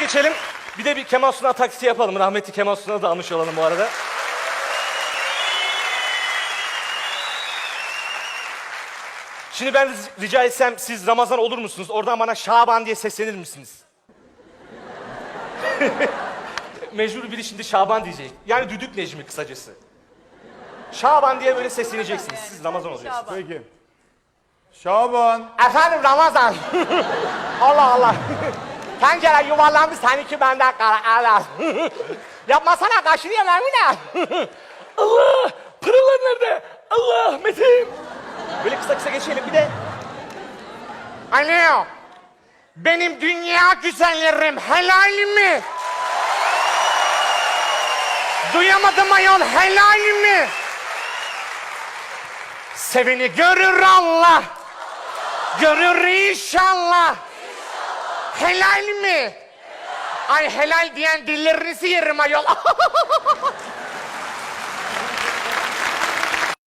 geçelim. Bir de bir Kemal Sunal taksi yapalım. Rahmetli Kemal Sunal'ı da almış olalım bu arada. Şimdi ben ric- rica etsem siz Ramazan olur musunuz? Oradan bana Şaban diye seslenir misiniz? Mecbur biri şimdi Şaban diyecek. Yani düdük Necmi kısacası. Şaban diye böyle sesleneceksiniz. Siz Ramazan olacaksınız. Peki. Şaban. Efendim Ramazan. Allah Allah. Pencere yuvarlanmış seninki benden kara. Yapmasana kaşını yemem ne? Allah. Pırıllar nerede? Allah Metin. Böyle kısa kısa geçelim bir de. Alo. Benim dünya güzellerim helal mi? Duyamadım ayol helal mi? Seveni görür Allah. Görür inşallah. Helal mi? Ay helal diyen dillerinizi yerim ayol.